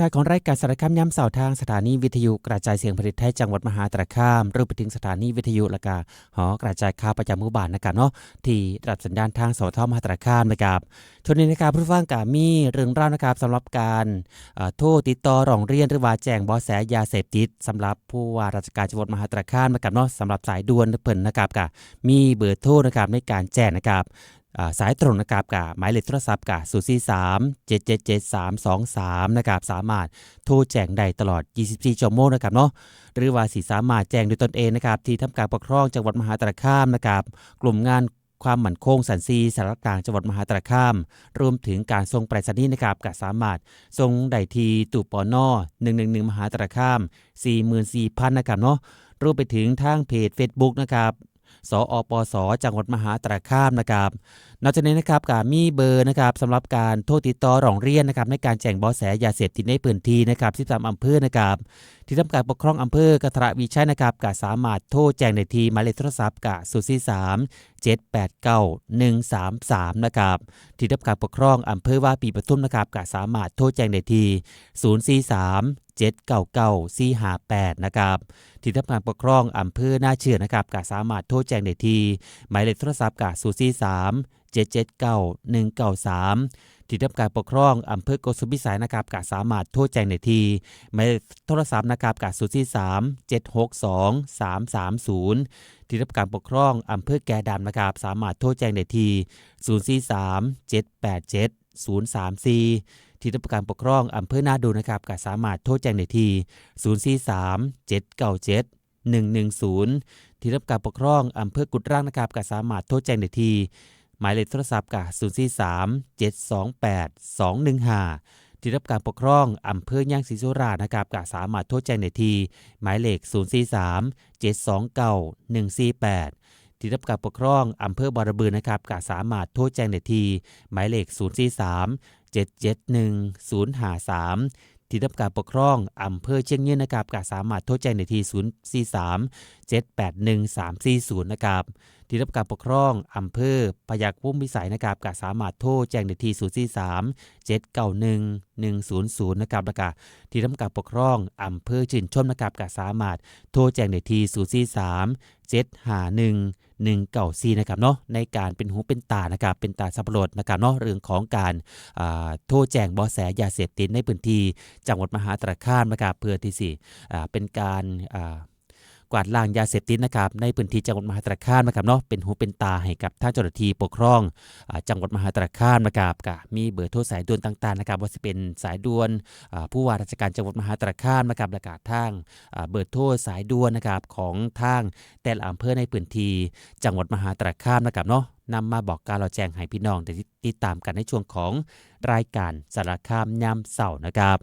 ทายของรายการสารคามย้ำเสาร์ทางสถานีวิทยุกระจายเสียงผลิตไทยจังหวัดมหาสารคามรวมไปถึงสถานีวิทยุและก็หอกระจายข่าวประจำหมู่บ้านนะครับเนาะที่รับสัญญาณทางสทมหาสารคามนะครับชนในในการผู้ฟังกามีเรื่องราวนะครับสำหรับการเอ่อโทรติดต่อร้องเรียนหรือว่าแจ้งบาะแสยาเสพติดสำหรับผู้ว่าราชการจังหวัดมหาสารคามนะครับเนาะสำหรับสายด่วนเพิ่นนะครับก็มีเบอร์โทรนะครับในการแจ้งนะครับ สายตรงนะครับกับหมายเลขโทรศัพท์กับ0 4 3 7 7 7 3 2 3นะครับสามารถโทรแจ้งได้ตลอด 24 ชั่วโมงนะครับเนาะหรือว่าสีสามารถแจ้งโดยตนเองนะครับที่ทำการปกครองจังหวัดมหาสารคามนะครับกลุ่มงานความมั่นคงสันซีสารกลางจังหวัดมหาสารคาม รวมถึงการส่งไปรษณีย์นะครับก็สามารถส่งได้ที่ตูปอนอ111 มหาสารคาม 44,000นะครับเนาะรวมไปถึงทางเพจ Facebook นะครับ สอปสจังหวัดมหาสารคามนะครับ นอกจากนี้นะครับก็มีเบอร์นะครับสำหรับการโทรติดต่อร้องเรียนนะครับในการแจ้งบาะแสยาเสพติดในพื้นที่นะครับ13อำเภอนะครับที่ทำการปกครองอำเภอกระทรวิชัยนะครับก็สามารถโทรแจ้งได้ที่หมายเลขโทรศัพท์กับ043 789 133นะครับที่ทำการปกครองอำเภอว่าปีปทุมนะครับก็สามารถโทรแจ้งได้ที่043 799 458นะครับที่ทำการปกครองอำเภอหน้าเชื่อนะครับก็สามารถโทรแจ้งได้ที่หมายเลขโทรศัพท์กับ043 779 193 ที่ทำการปกครองอำเภอโกสุมพิสัยนะครับก็สามารถโทรแจ้งได้ที่หมายเลขโทรศัพท์นะครับกับ043 762 330 ที่ทำการปกครองอำเภอแกดำนะครับสามารถโทรแจ้งได้ที่043 787 034 ที่ทำการปกครองอำเภอนาดูนะครับก็สามารถโทรแจ้งได้ที่043 797 110 ที่รับการปกครองอำเภอกุดร่างนะครับก็สามารถโทรแจ้งได้ที่ หมายเลขโทรศัพท์กับ043 728 215 ที่รับการปกครองอำเภอย่างศรีสุราษฎร์นะครับก็สามารถโทรแจ้งได้ที่หมายเลข 043 729 148ที่รับการปกครองอำเภอบอรบือนะครับก็สามารถโทรแจ้งได้ทีหมายเลข 043 771 053 ที่รับการปกครองอำเภอเชียงยืนนะครับก็สามารถโทรแจ้งได้ที่ 043 781 340 นะครับที่รับการปกครองอำเภอพยัคฆ์พุ่มวิสัยนะครับก็สามารถโทรแจ้งได้ที่ 043 791 100 นะครับแล้วก็ที่ทำการปกครองอำเภอชื่นชมนะครับก็สามารถโทรแจ้งได้ที่ 043 751 194นะครับเนาะในการเป็นหูเป็นตานะครับเป็นตาสับปะรดนะครับเนาะเรื่องของการาโทรแจ้งบอแสยาเสพติดในพื้นที่จังหวัดมหาสารคามนะครับเพื่อที่สิอ่เป็นการา กวาดล้างยาเสพติดนะครับในพื้นที่จังหวัดมหาสารคามนะครับเนาะเป็นหูเป็นตาให้กับทางเจ้าหน้าที่ปกครองจังหวัดมหาสารคามนะครับก็มีเบอร์โทรสายด่วนต่างๆนะครับว่าจะเป็นสายด่วนผู้ว่าราชการจังหวัดมหาสารคามนะครับและก็ทางเบอร์โทรสายด่วนนะครับของทางแต่ละอำเภอในพื้นที่จังหวัดมหาสารคามนะครับเนาะนำมาบอกการเราแจ้งให้พี่น้องได้ติดตามกันในช่วงของรายการสารคามยามเสาร์นะครับ